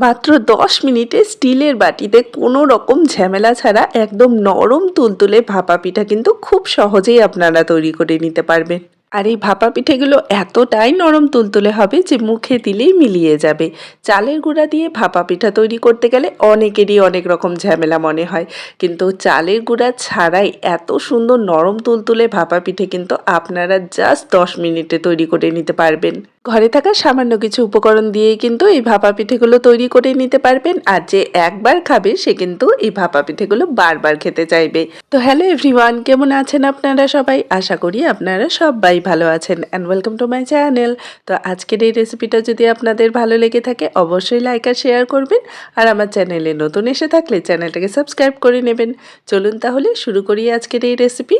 মাত্র দশ মিনিটে স্টিলের বাটিতে কোনো রকম ঝামেলা ছাড়া একদম নরম তুলতুলে ভাপা পিঠা কিন্তু খুব সহজেই আপনারা তৈরি করে নিতে পারবেন। আর এই ভাপা পিঠেগুলো এতটাই নরম তুলতুলে হবে যে মুখে দিলেই মিলিয়ে যাবে। চালের গুঁড়া দিয়ে ভাপা পিঠা তৈরি করতে গেলে অনেকেরই অনেক রকম ঝামেলা মনে হয়। কিন্তু চালের গুঁড়া ছাড়াই এত সুন্দর নরম তুলতুলে ভাপা পিঠে কিন্তু আপনারা জাস্ট দশ মিনিটে তৈরি করে নিতে পারবেন। ঘরে থাকা সামান্য কিছু উপকরণ দিয়েই কিন্তু এই ভাপা পিঠেগুলো তৈরি করে নিতে পারবেন। আর যে একবার খাবে, সে কিন্তু এই ভাপা পিঠেগুলো বারবার খেতে চাইবে। তো হ্যালো এভরিওয়ান, কেমন আছেন আপনারা সবাই? আশা করি আপনারা সবাই ভালো আছেন। And welcome to my channel তো আজকের এই রেসিপিটা যদি আপনাদের ভালো লেগে থাকে, অবশ্যই লাইক আর শেয়ার করবেন। আর আমার চ্যানেলে নতুন এসে থাকলে চ্যানেলটাকে সাবস্ক্রাইব করে নেবেন। চলুন তাহলে শুরু করি আজকের এই রেসিপি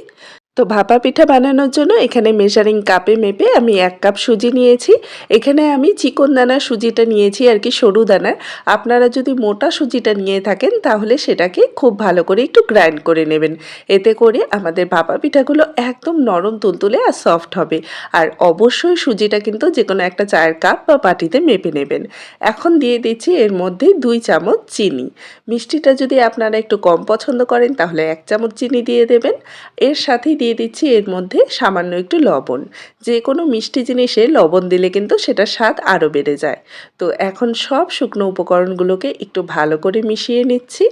তো ভাপা পিঠা বানানোর জন্য এখানে মেজারিং কাপে মেপে আমি এক কাপ সুজি নিয়েছি। এখানে আমি চিকন দানার সুজিটা নিয়েছি আর কি সরু দানার আপনারা যদি মোটা সুজিটা নিয়ে থাকেন তাহলে সেটাকে খুব ভালো করে একটু গ্রাইন্ড করে নেবেন। এতে করে আমাদের ভাপা পিঠাগুলো একদম নরম তুলতুলে আর সফট হবে। আর অবশ্যই সুজিটা কিন্তু যে কোনো একটা চায়ের কাপ বা বাটিতে মেপে নেবেন। এখন দিয়ে দিচ্ছি এর মধ্যে দুই চামচ চিনি। মিষ্টিটা যদি আপনারা একটু কম পছন্দ করেন তাহলে এক চামচ চিনি দিয়ে দেবেন। এর সাথেই দিয়ে দিচ্ছি, এর মধ্যে সামান্য একটু লবণ। যে কোনো মিষ্টি জিনিসে লবণ দিলে কিন্তু সেটা স্বাদ আরও বেড়ে যায়। তো এখন সব শুকনো উপকরণগুলোকে একটু ভালো করে মিশিয়ে নিচ্ছি।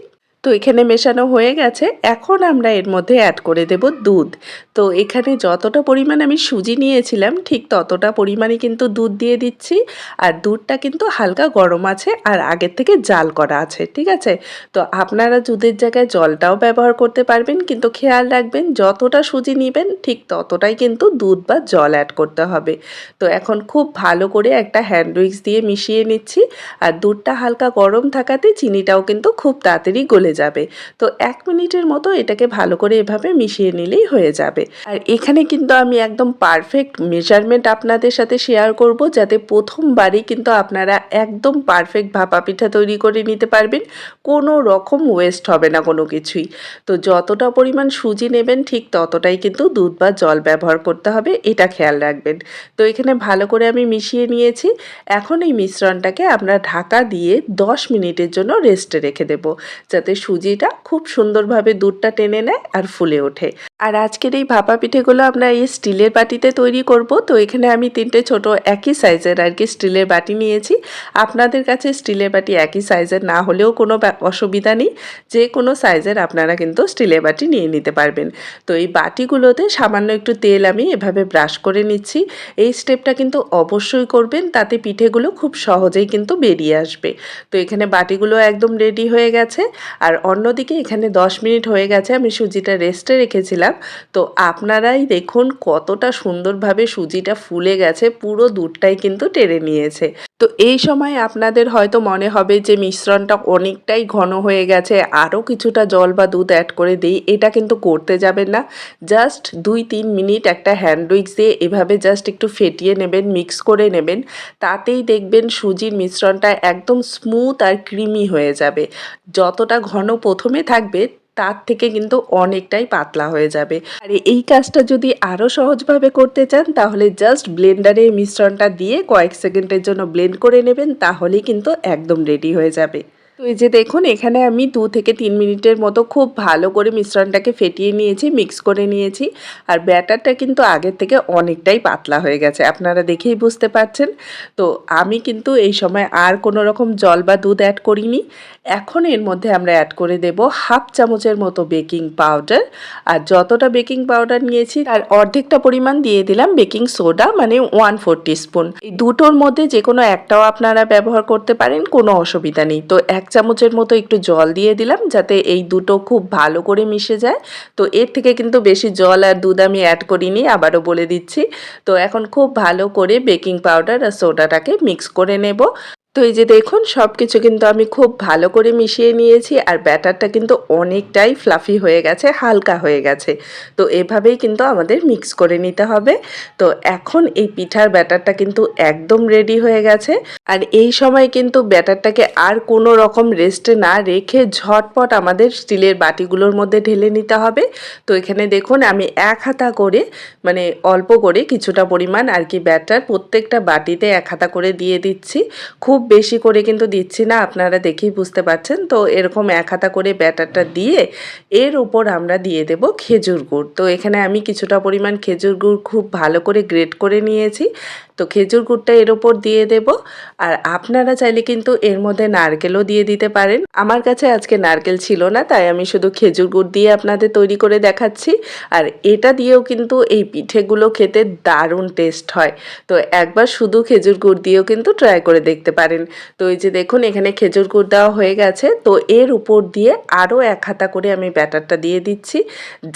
তো এখানে মেশানো হয়ে গেছে। এখন আমরা এর মধ্যে অ্যাড করে দেব দুধ। তো এখানে যতটা পরিমাণ আমি সুজি নিয়েছিলাম, ঠিক ততটা পরিমাণে কিন্তু দুধ দিয়ে দিচ্ছি। আর দুধটা কিন্তু হালকা গরম আছে আর আগের থেকে জাল করা আছে, ঠিক আছে? তো আপনারা দুধের জায়গায় জলটাও ব্যবহার করতে পারবেন, কিন্তু খেয়াল রাখবেন যতটা সুজি নেবেন, ঠিক ততটাই কিন্তু দুধ বা জল অ্যাড করতে হবে। তো এখন খুব ভালো করে একটা হ্যান্ড উইক্স দিয়ে মিশিয়ে নিচ্ছি। আর দুধটা হালকা গরম থাকাতে চিনিটাও কিন্তু খুব তাড়াতাড়ি গলে যাবে। তো এক মিনিটের মতো এটাকে ভালো করে এভাবে মিশিয়ে নিলেই হয়ে যাবে। আর এখানে কিন্তু আমি একদম পারফেক্ট মেজারমেন্ট আপনাদের সাথে শেয়ার করব, যাতে প্রথমবারই কিন্তু আপনারা একদম পারফেক্ট ভাপা পিঠা তৈরি করে নিতে পারবেন। কোনো রকম ওয়েস্ট হবে না কোনো কিছুই। তো যতটা পরিমাণ সুজি নেবেন, ঠিক ততটাই কিন্তু দুধ বা জল ব্যবহার করতে হবে, এটা খেয়াল রাখবেন। তো এখানে ভালো করে আমি মিশিয়ে নিয়েছি। এখন এই মিশ্রণটাকে আমরা ঢাকা দিয়ে দশ মিনিটের জন্য রেস্টে রেখে দেব, যাতে সুজিটা খুব সুন্দরভাবে দুধটা টেনে নেয় আর ফুলে ওঠে। আর আজকের এই ভাপা পিঠেগুলো আমরা এই স্টিলের বাটিতে তৈরি করব। তো এখানে আমি তিনটে ছোট একই সাইজের আর কি স্টিলের বাটি নিয়েছি। আপনাদের কাছে স্টিলের বাটি একই সাইজের না হলেও কোনো অসুবিধা নেই। যে কোনো সাইজের আপনারা কিন্তু স্টিলের বাটি নিয়ে নিতে পারবেন। তো এই বাটিগুলোতে সামান্য একটু তেল আমি এভাবে ব্রাশ করে নিচ্ছি। এই স্টেপটা কিন্তু অবশ্যই করবেন, তাতে পিঠেগুলো খুব সহজেই কিন্তু বেরিয়ে আসবে। তো এখানে বাটিগুলো একদম রেডি হয়ে গেছে। আর অন্যদিকে এখানে 10 মিনিট হয়ে গেছে, আমি সুজিটা রেস্টে রেখেছিলাম। তো আপনারাই দেখুন কতটা সুন্দরভাবে সুজিটা ফুলে গেছে, পুরো দুধটাই কিন্তু টেরে নিয়েছে। তো এই সময় আপনাদের হয়তো মনে হবে যে মিশ্রণটা অনেকটাই ঘন হয়ে গেছে, আরও কিছুটা জল বা দুধ অ্যাড করে দিই। এটা কিন্তু করতে যাবেন না। জাস্ট দুই তিন মিনিট একটা হ্যান্ড উইক্স দিয়ে এভাবে জাস্ট একটু ফেটিয়ে নেবেন মিক্স করে নেবেন। তাতেই দেখবেন সুজির মিশ্রণটা একদম স্মুথ আর ক্রিমি হয়ে যাবে। যতটা ঘন প্রথমে থাকবে তার থেকে কিন্তু অনেকটাই পাতলা হয়ে যাবে। আর এই কাজটা যদি আরও সহজভাবে করতে চান, তাহলে জাস্ট ব্লেন্ডারে মিশ্রণটা দিয়ে কয়েক সেকেন্ডের জন্য ব্লেন্ড করে নেবেন, তাহলেই কিন্তু একদম রেডি হয়ে যাবে। তো এই যে দেখুন, এখানে আমি দু থেকে তিন মিনিটের মতো খুব ভালো করে মিশ্রণটাকে ফেটিয়ে নিয়েছি মিক্স করে নিয়েছি। আর ব্যাটারটা কিন্তু আগের থেকে অনেকটাই পাতলা হয়ে গেছে, আপনারা দেখেই বুঝতে পারছেন। তো আমি কিন্তু এই সময় আর কোনো রকম জল বা দুধ অ্যাড করিনি। এখন এর মধ্যে আমরা অ্যাড করে দেব হাফ চামচের মতো বেকিং পাউডার আর যতটা বেকিং পাউডার নিয়েছি, তার অর্ধেকটা পরিমাণ দিয়ে দিলাম বেকিং সোডা মানে ওয়ান ফোর স্পুন এই দুটোর মধ্যে যে কোনো একটাও আপনারা ব্যবহার করতে পারেন, কোনো অসুবিধা নেই। তো এক চামচের মতো একটু জল দিয়ে দিলাম যাতে এই দুটো খুব ভালো করে মিশে যায়। তো এর থেকে কিন্তু বেশি জল আর দুধ আমি অ্যাড করিনি, আবারও বলে দিচ্ছি। তো এখন খুব ভালো করে বেকিং পাউডার আর সোডাটাকে মিক্স করে নেব। তো এই যে দেখুন সব কিছু কিন্তু আমি খুব ভালো করে মিশিয়ে নিয়েছি আর ব্যাটারটা কিন্তু অনেকটাই ফ্লাফি হয়ে গেছে, হালকা হয়ে গেছে। তো এভাবেই কিন্তু আমাদের মিক্স করে নিতে হবে। তো এখন এই পিঠার ব্যাটারটা কিন্তু একদম রেডি হয়ে গেছে। আর এই সময় কিন্তু ব্যাটারটাকে আর কোনো রকম রেস্টে না রেখে ঝটপট আমাদের স্টিলের বাটিগুলোর মধ্যে ঢেলে নিতে হবে। তো এখানে দেখুন, আমি এক হাতা করে মানে অল্প করে কিছুটা পরিমাণ আর কি ব্যাটার প্রত্যেকটা বাটিতে এক হাতা করে দিয়ে দিচ্ছি। খুব খুব বেশি করে কিন্তু দিচ্ছি না, আপনারা দেখেই বুঝতে পারছেন। তো এরকম এক হাতা করে ব্যাটারটা দিয়ে এর উপর আমরা দিয়ে দেব খেজুর গুড়। তো এখানে আমি কিছুটা পরিমাণ খেজুর গুড় খুব ভালো করে গ্রেট করে নিয়েছি। তো খেজুর গুড়টা এর ওপর দিয়ে দেব। আর আপনারা চাইলে কিন্তু এর মধ্যে নারকেলও দিয়ে দিতে পারেন। আমার কাছে আজকে নারকেল ছিল না, তাই আমি শুধু খেজুর গুড় দিয়ে আপনাদের তৈরি করে দেখাচ্ছি। আর এটা দিয়েও কিন্তু এই পিঠেগুলো খেতে দারুণ টেস্ট হয়। তো একবার শুধু খেজুর গুড় দিয়েও কিন্তু ট্রাই করে দেখতে পারেন। তো এই যে দেখুন, এখানে খেজুর গুড় দেওয়া হয়ে গেছে। তো এর উপর দিয়ে আরও এক হাতা করে আমি ব্যাটারটা দিয়ে দিচ্ছি।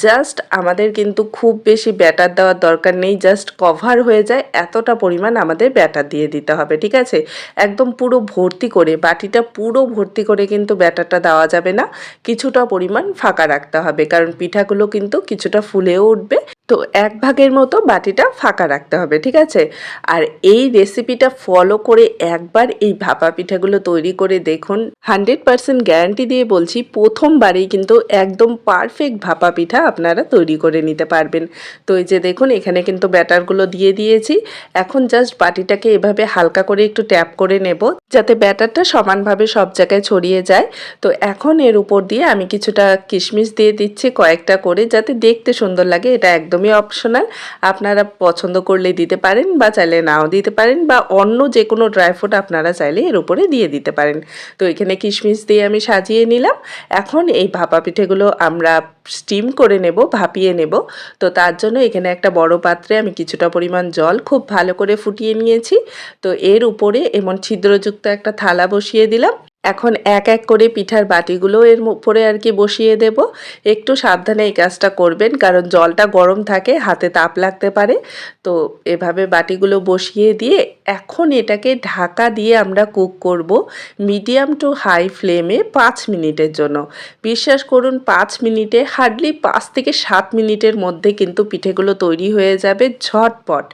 জাস্ট আমাদের কিন্তু খুব বেশি ব্যাটার দেওয়ার দরকার নেই, জাস্ট কভার হয়ে যায়, এতটা পরিমাণ আমাদের ব্যাটার দিয়ে দিতে হবে, ঠিক আছে? একদম পুরো ভর্তি করে, বাটিটা পুরো ভর্তি করে কিন্তু ব্যাটারটা দেওয়া যাবে না। কিছুটা পরিমাণ ফাঁকা রাখতে হবে, কারণ পিঠাগুলো কিন্তু কিছুটা ফুলেও উঠবে। তো এক ভাগের মতো বাটিটা ফাঁকা রাখতে হবে, ঠিক আছে? আর এই রেসিপিটা ফলো করে একবার এই ভাপা পিঠাগুলো তৈরি করে দেখুন। হান্ড্রেড পারসেন্ট গ্যারান্টি দিয়ে বলছি, প্রথমবারেই কিন্তু একদম পারফেক্ট ভাপা পিঠা আপনারা তৈরি করে নিতে পারবেন। তো এই যে দেখুন, এখানে কিন্তু ব্যাটারগুলো দিয়ে দিয়েছি। এখন জাস্ট বাটিটাকে এভাবে হালকা করে একটু ট্যাপ করে নেব, যাতে ব্যাটারটা সমানভাবে সব জায়গায় ছড়িয়ে যায়। তো এখন এর উপর দিয়ে আমি কিছুটা কিশমিশ দিয়ে দিচ্ছি কয়েকটা করে, যাতে দেখতে সুন্দর লাগে, এটা একদমই অপশনাল আপনারা পছন্দ করলে দিতে পারেন বা চাইলে নাও দিতে পারেন বা অন্য যে কোনো ড্রাই ফ্রুট আপনারা চাইলে এর উপরে দিয়ে দিতে পারেন। তো এখানে কিশমিশ দিয়ে আমি সাজিয়ে নিলাম। এখন এই ভাপা পিঠেগুলো আমরা স্টিম করে নেব, ভাপিয়ে নেব। তো তার জন্য এখানে একটা বড় পাত্রে আমি কিছুটা পরিমাণ জল খুব ভালো করে ফুটিয়ে নিয়েছি। তো এর উপরে এমন ছিদ্রযুক্ত একটা থালা বসিয়ে দিলাম। এখন এক এক করে পিঠার বাটিগুলো এর উপরে আর কি বসিয়ে দেব। একটু সাবধানে এই কাজটা করবেন, কারণ জলটা গরম থাকে, হাতে তাপ লাগতে পারে। তো এভাবে বাটিগুলো বসিয়ে দিয়ে এখন এটাকে ঢাকা দিয়ে আমরা কুক করব মিডিয়াম টু হাই ফ্লেমে পাঁচ মিনিটের জন্য। বিশ্বাস করুন, পাঁচ মিনিটে, হার্ডলি পাঁচ থেকে সাত মিনিটের মধ্যে কিন্তু পিঠেগুলো তৈরি হয়ে যাবে ঝটপট।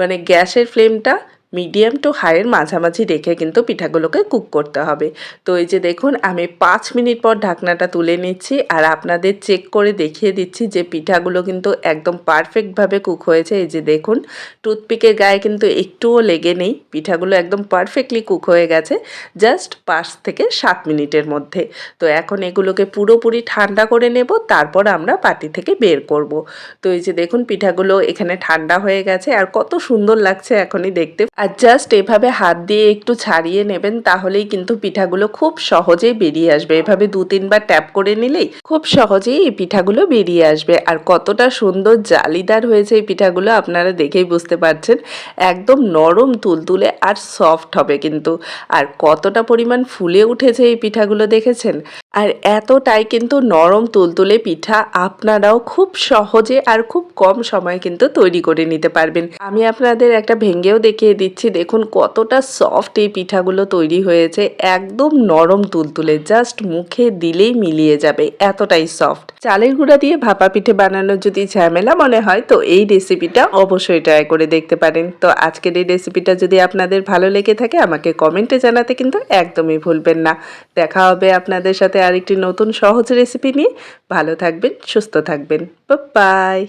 মানে গ্যাসের ফ্লেমটা মিডিয়াম টু হাইয়ের মাঝামাঝি রেখে কিন্তু পিঠাগুলোকে কুক করতে হবে। তো এই যে দেখুন, আমি পাঁচ মিনিট পর ঢাকনাটা তুলে নিচ্ছি আর আপনাদের চেক করে দেখিয়ে দিচ্ছি যে পিঠাগুলো কিন্তু একদম পারফেক্টভাবে কুক হয়েছে। এই যে দেখুন, টুথপিকের গায়ে কিন্তু একটুও লেগে নেই, পিঠাগুলো একদম পারফেক্টলি কুক হয়ে গেছে জাস্ট পাঁচ থেকে সাত মিনিটের মধ্যে। তো এখন এগুলোকে পুরোপুরি ঠান্ডা করে নেব, তারপর আমরা পাটি থেকে বের করব। তো এই যে দেখুন, পিঠাগুলো এখানে ঠান্ডা হয়ে গেছে আর কত সুন্দর লাগছে এখনই দেখতে। আর জাস্ট এভাবে হাত দিয়ে একটু ছাড়িয়ে নেবেন, তাহলেই কিন্তু পিঠাগুলো খুব সহজেই বেরিয়ে আসবে। এভাবে দু তিনবার ট্যাপ করে নিলেই খুব সহজেই এই পিঠাগুলো বেরিয়ে আসবে। আর কতটা সুন্দর জালিদার হয়েছে এই পিঠাগুলো আপনারা দেখেই বুঝতে পারছেন। একদম নরম, তুলতুলে আর সফট হবে কিন্তু। আর কতটা পরিমাণ ফুলে উঠেছে এই পিঠাগুলো দেখেছেন? আর এতটাই কিন্তু নরম, তুলতুলে পিঠা আপনারাও খুব সহজে আর খুব কম সময়ে কিন্তু তৈরি করে নিতে পারবেন। আমি আপনাদের একটা ভেঙ্গেও দেখিয়ে দিচ্ছি। দেখুন কতটা সফট এই পিঠাগুলো তৈরি হয়েছে। একদম নরম তুলতুলে জাস্ট মুখে দিলেই মিলিয়ে যাবে, এতটাই সফট চালের গুঁড়া দিয়ে ভাপা পিঠে বানানোর যদি ঝামেলা মনে হয়, তো এই রেসিপিটা অবশ্যই ট্রাই করে দেখতে পারেন। তো আজকের এই রেসিপিটা যদি আপনাদের ভালো লেগে থাকে, আমাকে কমেন্টে জানাতে কিন্তু একদমই ভুলবেন না। দেখা হবে আপনাদের সাথে আরেকটি নতুন সহজ রেসিপি নিয়ে। ভালো থাকবেন, সুস্থ থাকবেন। বাই